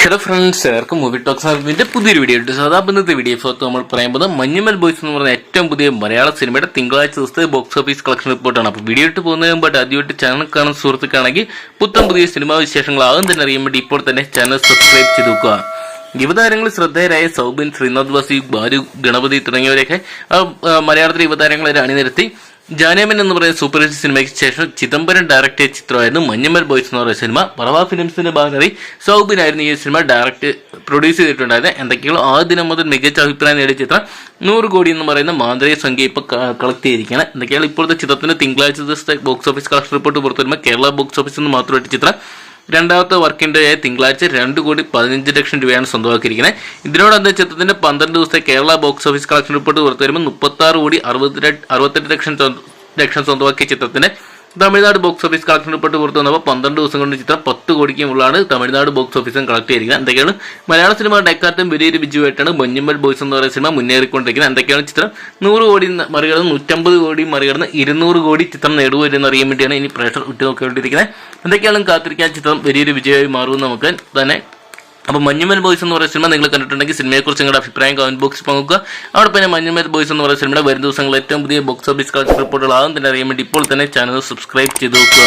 Hello friends എല്ലാവർക്കും movie talks അറിവിന്റെ പുതിയൊരു വീഡിയോ ഉണ്ട് സാധാ ഇന്നത്തെ വീഡിയോ ഫോർത്ത് നമ്മൾ പറയുമ്പോൾ മഞ്ഞുമൽ ബോയ്സ് എന്ന് പറഞ്ഞ ഏറ്റവും പുതിയ മലയാള സിനിമയുടെ തിങ്കളാഴ്ച ദിവസത്തെ ബോക്സ് ഓഫീസ് കളക്ഷൻ റിപ്പോർട്ടാണ് അപ്പോൾ വീഡിയോ ഇട്ട് പോകുന്നതിന് മുമ്പായിട്ട് ആദ്യമായിട്ട് ചാനൽ കാണുന്ന സുഹൃത്തുക്കാണെങ്കിൽ പുത്തം പുതിയ സിനിമാ വിശേഷങ്ങൾ ആകും തന്നെ അറിയാൻ വേണ്ടി ഇപ്പോൾ തന്നെ ചാനൽ സബ്സ്ക്രൈബ് ചെയ്ത് നോക്കുക യുവതാരങ്ങളിൽ ശ്രദ്ധേയരായ സൗബിൻ ശ്രീനാഥ് വാസി ബാലു ഗണപതി തുടങ്ങിയവരെയൊക്കെ മലയാളത്തിലെ യുവതാരങ്ങളെ അണിനിരത്തി. ജാനേമൻ എന്ന് പറയുന്ന സൂപ്പർ ഹിറ്റ് സിനിമയ്ക്ക് ശേഷം ചിദംബരം ഡയറക്ട് ചെയ്ത ചിത്രമായിരുന്നു മഞ്ഞമ്മൽ ബോയ്സ് എന്ന് പറയുന്ന സിനിമ. പറവ ഫിലിംസിന്റെ ബാനറി സൗബിനായിരുന്നു ഈ സിനിമ ഡയറക്ട് പ്രൊഡ്യൂസ് ചെയ്തിട്ടുണ്ടായത് എന്തൊക്കെയോ ആ ദിനം മുതൽ മികച്ച അഭിപ്രായം നേടിയ ചിത്രം. നൂറ് കോടി എന്ന് പറയുന്ന മാന്ത്രിക സംഖ്യ ഇപ്പോൾ കളക്ട് ചെയ്തിരിക്കുകയാണ്. എന്തൊക്കെയാണ് ഇപ്പോഴത്തെ ചിത്രത്തിന്റെ തിങ്കളാഴ്ച ദിവസത്തെ ബോക്സ് ഓഫീസ് കളക്ഷൻ റിപ്പോർട്ട് പുറത്തു വരുമ്പോൾ കേരള ബോക്സ് ഓഫീസിൽ നിന്ന് മാത്രമായിട്ട് ചിത്രം. രണ്ടാമത്തെ വർക്കിംഗ് ഡേ തിങ്കളാഴ്ച രണ്ട് കോടി പതിനഞ്ച് ലക്ഷം രൂപയാണ് സ്വന്തമാക്കിയിരിക്കുന്നത്. ഇതിനോടൊപ്പം ചിത്രത്തിന്റെ പന്ത്രണ്ട് ദിവസത്തെ Kerala box office collection report പുറത്തു വരുമ്പോൾ മുപ്പത്തി ആറ് കോടി അറുപത്തിരണ്ട് അറുപത്തെട്ട് ലക്ഷം ലക്ഷം സ്വന്തമാക്കിയ ചിത്രത്തിന് Tamil Nadu box office collection report പുറത്തു വന്നപ്പോൾ പന്ത്രണ്ട് ദിവസം കൊണ്ട് ചിത്രം പത്ത് കോടിക്ക് മുകളിലാണ് തമിഴ്നാട് ബോക്സ് ഓഫീസും കളക്ട് ചെയ്തിരിക്കുന്നത്. എന്തൊക്കെയാണ്? മലയാള സിനിമ ഡെക്കാർട്ടും വലിയൊരു ബിജുവായിട്ടാണ് മഞ്ഞുമ്മൽ ബോയ്സ് എന്ന് പറയുന്ന സിനിമ മുന്നേറിക്കൊണ്ടിരിക്കുന്നത്. എന്തൊക്കെയാണ് ചിത്രം? നൂറ് കോടി മറികടന്ന് നൂറ്റമ്പത് കോടി മറികടന്ന് ഇരുന്നൂറ് കോടി ചിത്രം നേടുമോ എന്ന് അറിയാൻ വേണ്ടിയാണ് ഇനി പ്രേക്ഷകർ ഉറ്റുനോക്കിക്കൊണ്ടിരിക്കുന്നത്. എന്തൊക്കെയാണ് കാത്തിരിക്കാൻ ചിത്രം? വലിയൊരു വിജയമായി മാറുമെന്ന് നമുക്ക് തന്നെ അപ്പോൾ മഞ്ഞുമൽ ബോയ്സ് എന്ന് പറയുന്ന സിനിമ നിങ്ങൾ കണ്ടിട്ടുണ്ടെങ്കിൽ സിനിമയെക്കുറിച്ച് നിങ്ങളുടെ അഭിപ്രായം കമന്റ് ബോക്സിൽ പങ്കുക അവിടെ പിന്നെ മഞ്ഞുമൽ ബോയ്സ് എന്ന് പറയുന്ന സിനിമയുടെ വരും ദിവസങ്ങളിൽ ഏറ്റവും പുതിയ ബോക്സ് ഓഫീസ് കളക്ഷൻ റിപ്പോർട്ടുകൾ ആകും തന്നെ അറിയാൻ വേണ്ടി ഇപ്പോൾ തന്നെ ചാനൽ സബ്സ്ക്രൈബ് ചെയ്ത് നോക്കുക.